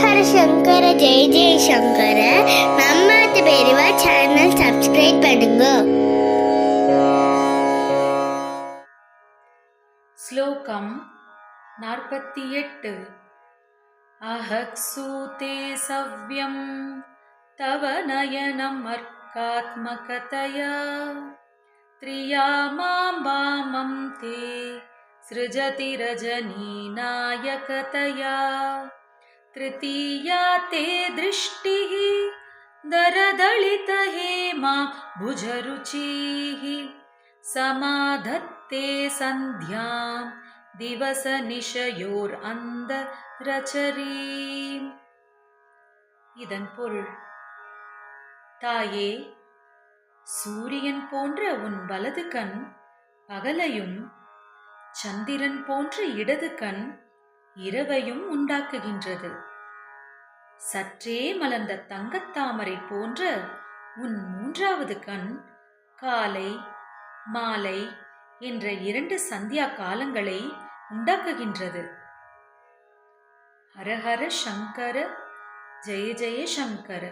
ஹர சங்கர ஜெய ஜெய சங்கர நம்ம பெரியவா channel subscribe பண்ணுங்க श्लोकं नार्पति एट् अहक्सूते सव्यं तव नयनम् अर्कात्मकतया त्रिया मां वामं ते सृजति रजनीनायकतया तृतीया ते दृष्टिः दरदलितहेमा भुजरुचिः समाधत्ते सन्ध्यां दिवसनिशयोर् அந்தரச்சரீம் இதன் பொருள் தாயே சூரியன் போன்ற உன் வலது கண் பகலையும் சந்திரன் போன்ற இடது கண் இரவையும் உண்டாக்குகின்றது. சற்றே மலர்ந்த தங்கத்தாமரை போன்ற உன் மூன்றாவது கண் காலை மாலை என்ற இரண்டு சந்தியா காலங்களை உண்டாக்குகின்றது. ஹரஹர சங்கர ஜெய ஜெய சங்கர.